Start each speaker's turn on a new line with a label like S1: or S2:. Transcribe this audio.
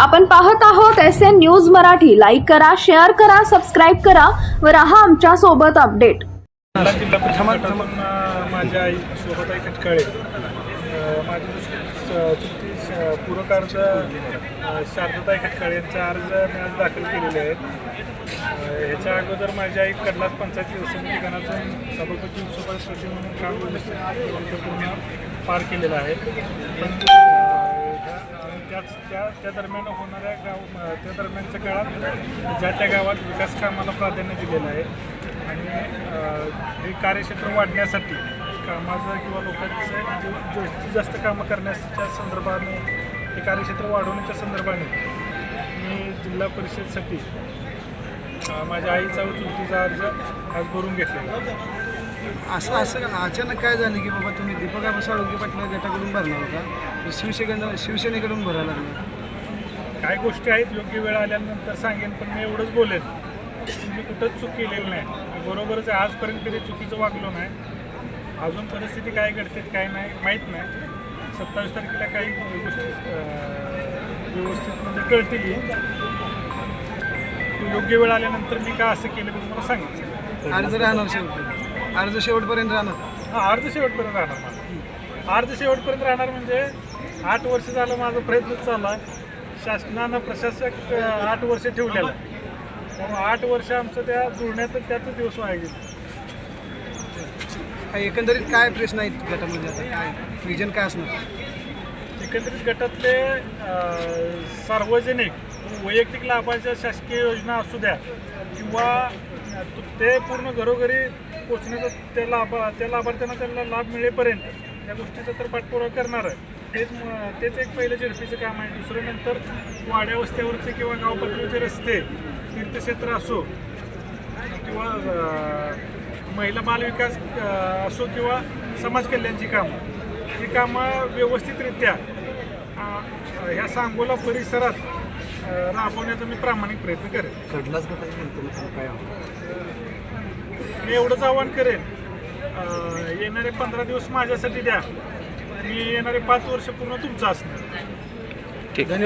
S1: आपण पाहत आहोत S N news Marathi. Like करा शेअर करा सबस्क्राईब करा व राहा आमच्यासोबत अपडेट
S2: माझ्या आई शोभताई खटकाळे. माझी पूरक अर्ज शारदाताई खटकाळे यांचा अर्ज मी आज दाखल केलेले आहेत. ह्याच्या अगोदर माझ्या आई कडलास पंचायत समिती गणातून सभापती उपसभापती म्हणून काम पूर्ण पार केलेलं आहे. पण त्या त्या दरम्यान होणाऱ्या गाव त्या दरम्यानच्या काळात ज्या त्या गावात विकास कामाला प्राधान्य दिलेलं आहे आणि हे कार्यक्षेत्र वाढण्यासाठी कामाचं किंवा लोकांचं जे- जास्तीत जास्त कामं करण्याच्या संदर्भाने हे कार्यक्षेत्र वाढवण्याच्या संदर्भाने मी जिल्हा परिषदसाठी माझ्या आईचा व चुकीचा अर्ज आज भरून घेतलेला
S3: असं असं अचानक काय झालं की बाबा तुम्ही दीपक आबा साळुंके पाटला गटाकडून भरणार होता? तर शिवसेना शिवसेनेकडून भरायला लागला.
S2: काय गोष्टी आहेत? योग्य वेळ आल्यानंतर सांगेन पण मी एवढंच बोलेन. मी कुठंच चूक केलेली नाही. बरोबरच आहे. आजपर्यंत कधी चुकीचं वागलो नाही. अजून परिस्थिती काय घडते काय नाही माहीत नाही. सत्तावीस तारखेला काही गोष्टी व्यवस्थित म्हणजे कळतील. योग्य वेळ आल्यानंतर मी का असं केलं ते मला सांगितलं
S3: अर्ज राहणार शेवटपर्यंत अर्ज शेवटपर्यंत राहणार?
S2: हा अर्ध शेवटपर्यंत राहणार मला अर्ध शेवटपर्यंत राहणार म्हणजे आठ वर्ष झालं माझा प्रयत्न चालू आहे. शासनानं प्रशासक अं, आठ वर्ष ठेवलेलं आहे. त्यामुळे आठ वर्ष आमचं त्या जुळण्यात त्यातच दिवस वाया गेले.
S3: काय एकंदरीत काय प्रश्न आहेत गटामध्ये आता? काय विजन काय असणार?
S2: एकंदरीत गटातले अं, सार्वजनिक वैयक्तिक लाभाच्या शासकीय योजना असू द्या किंवा ते पूर्ण घरोघरी पोचण्याचा त्या लाभ त्या लाभार्थ्यांना त्यांना लाभ मिळेपर्यंत त्या गोष्टीचा तर पाठपुरावा करणार आहे. तेच तेच एक पहिलं झेडपीचं काम आहे. दुसरं नंतर वाड्या वस्त्यावरचे किंवा गावपातळीचे रस्ते तीर्थक्षेत्र असो किंवा महिला बालविकास असो किंवा समाज कल्याणची कामं ही कामं व्यवस्थितरित्या ह्या सांगोला परिसरात राबवण्याचा मी प्रामाणिक प्रयत्न करेन.
S3: कडलाच काय
S2: मी एवढंच आवाहन करेन. येणारे पंधरा दिवस माझ्यासाठी द्या. मी येणारे पाच वर्ष पूर्ण तुमचं असणार.